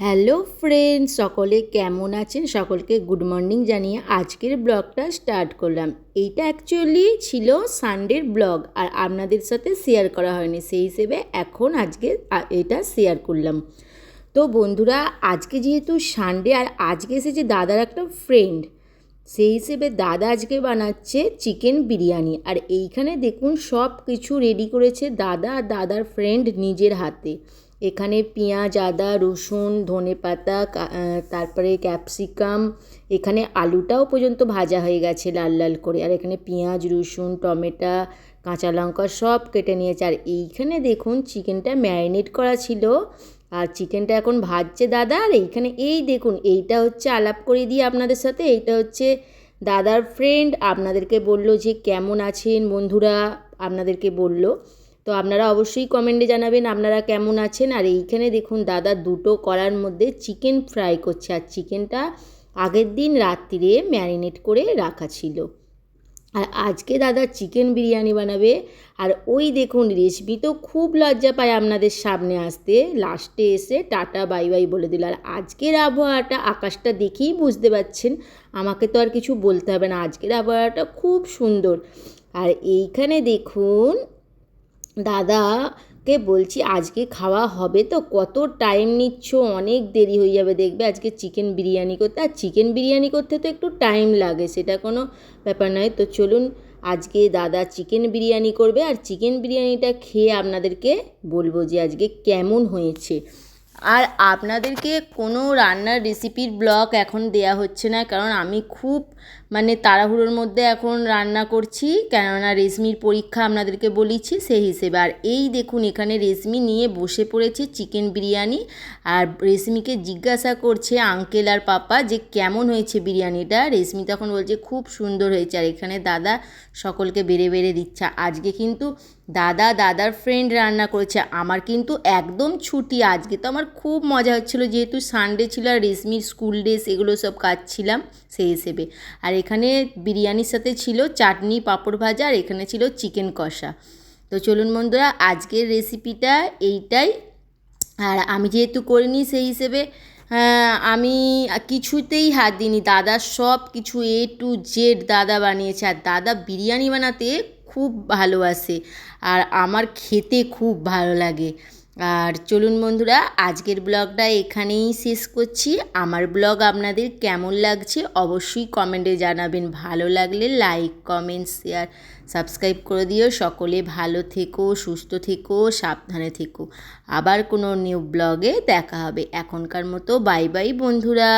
Hello friends, সকলে কেমন আছেন? সকলকে গুড মর্নিং জানিয়ে আজকের ব্লগটা স্টার্ট করলাম। এইটা অ্যাকচুয়ালি ছিল সানডের ব্লগ, আর আপনাদের সাথে শেয়ার করা হয়নি। সেই হিসেবে এখন আজকে এটা শেয়ার করলাম। তো বন্ধুরা, আজকে যেহেতু সানডে, আর আজকে এসেছে দাদার একটা ফ্রেন্ড। সেই হিসেবে দাদা আজকে বানাচ্ছে চিকেন বিরিয়ানি। আর এইখানে দেখুন সব কিছু রেডি করেছে দাদা আর দাদার ফ্রেন্ড নিজের হাতে। এখানে পেঁয়াজ, আদা, রসুন, ধনে পাতা তারপরে ক্যাপসিকাম, এখানে আলুটাও পর্যন্ত ভাজা হয়ে গেছে লাল লাল করে। আর এখানে পেঁয়াজ, রসুন, টমেটো, কাঁচা লঙ্কা সব কেটে নিয়েছে। আর এইখানে দেখুন চিকেনটা ম্যারিনেট করা ছিল। আর চিকেনটা এখন ভাজছে দাদা। আর এইখানে এই দেখুন, এইটা হচ্ছে আলাপ করে দিয়ে আপনাদের সাথে। এইটা হচ্ছে দাদার ফ্রেন্ড আপনাদেরকে বলল যে কেমন আছেন বন্ধুরা? আপনাদেরকে বলল। তো আপনারা অবশ্যই কমেন্টে জানাবেন আপনারা কেমন আছেন? আর এইখানে দেখুন দাদা দুটো করার মধ্যে চিকেন ফ্রাই করছে। আর চিকেনটা আগের দিন রাত্রিরে ম্যারিনেট করে রাখা ছিল। আর আজকে দাদা চিকেন বিরিয়ানি বানাবে। আর ওই দেখুন রেসিপি তো খুব লজ্জা পায় আপনাদের সামনে আসতে। লাস্টে এসে টাটা বাই বাই বলে দিল। আর আজকের আবহাওয়াটা আকাশটা দেখেই বুঝতে পারছেন। আমাকে তো আর কিছু বলতে হবে না। আজকের আবহাওয়াটা খুব সুন্দর। আর এইখানে দেখুন দাদাকে বলছি, আজকে খাওয়া হবে তো, কত টাইম নিচ্ছ? অনেক দেরি হয়ে যাবে দেখবে, আজকে চিকেন বিরিয়ানি করতে। আর চিকেন বিরিয়ানি করতে তো একটু টাইম লাগে, সেটা কোনো ব্যাপার নয়। তো চলুন, আজকে দাদা চিকেন বিরিয়ানি করবে, আর চিকেন বিরিয়ানিটা খেয়ে আপনাদেরকে বলব যে আজকে কেমন হয়েছে। আর আপনাদেরকে কোনো রান্নার রেসিপির ব্লগ এখন দেয়া হচ্ছে না, কারণ আমি খুব মানে তাড়াহুড়োর মধ্যে এখন রান্না করছি। কেননা রেশমির পরীক্ষা আপনাদেরকে বলেছি সেই হিসেবে। আর এই দেখুন, এখানে রেশমি নিয়ে বসে পড়েছে চিকেন বিরিয়ানি। আর রেশমিকে জিজ্ঞাসা করছে আঙ্কেল আর পাপা যে কেমন হয়েছে বিরিয়ানিটা? রেশমি তখন বলছে, খুব সুন্দর হয়েছে। আর এখানে দাদা সকলকে বেড়ে বেড়ে দিচ্ছে। আজকে কিন্তু দাদা, দাদার ফ্রেন্ড রান্না করেছে। আমার কিন্তু একদম ছুটি। আজকে তো আমার খুব মজা হচ্ছিল। যেহেতু সানডে ছিল আর রেশমির স্কুল ড্রেস এগুলো সব কাটছিলাম সেই হিসেবে। আর এখানে বিরিয়ানির সাথে ছিল চাটনি, পাঁপড় ভাজা আর এখানে ছিল চিকেন কষা। তো চলুন বন্ধুরা, আজকের রেসিপিটা এইটাই। আর আমি যেহেতু করিনি সেই হিসেবে আমি কিছুতেই হাত দিইনি। দাদা সব কিছু এ টু জেড দাদা বানিয়েছে। আর দাদা বিরিয়ানি বানাতে খুব ভালোবাসে আর আমার খেতে খুব ভালো লাগে। আর চলুন বন্ধুরা, আজকের ব্লগটা এখানেই শেষ করছি। আমার ব্লগ আপনাদের কেমন লাগছে অবশ্যই কমেন্টে জানাবেন। ভালো লাগলে লাইক, কমেন্ট, শেয়ার, সাবস্ক্রাইব করে দিও। সকলে ভালো থেকো, সুস্থ থেকো, সাবধানে থেকো। আবার কোনো নিউ ব্লগে দেখা হবে। এখনকার মতো বাই বাই বন্ধুরা।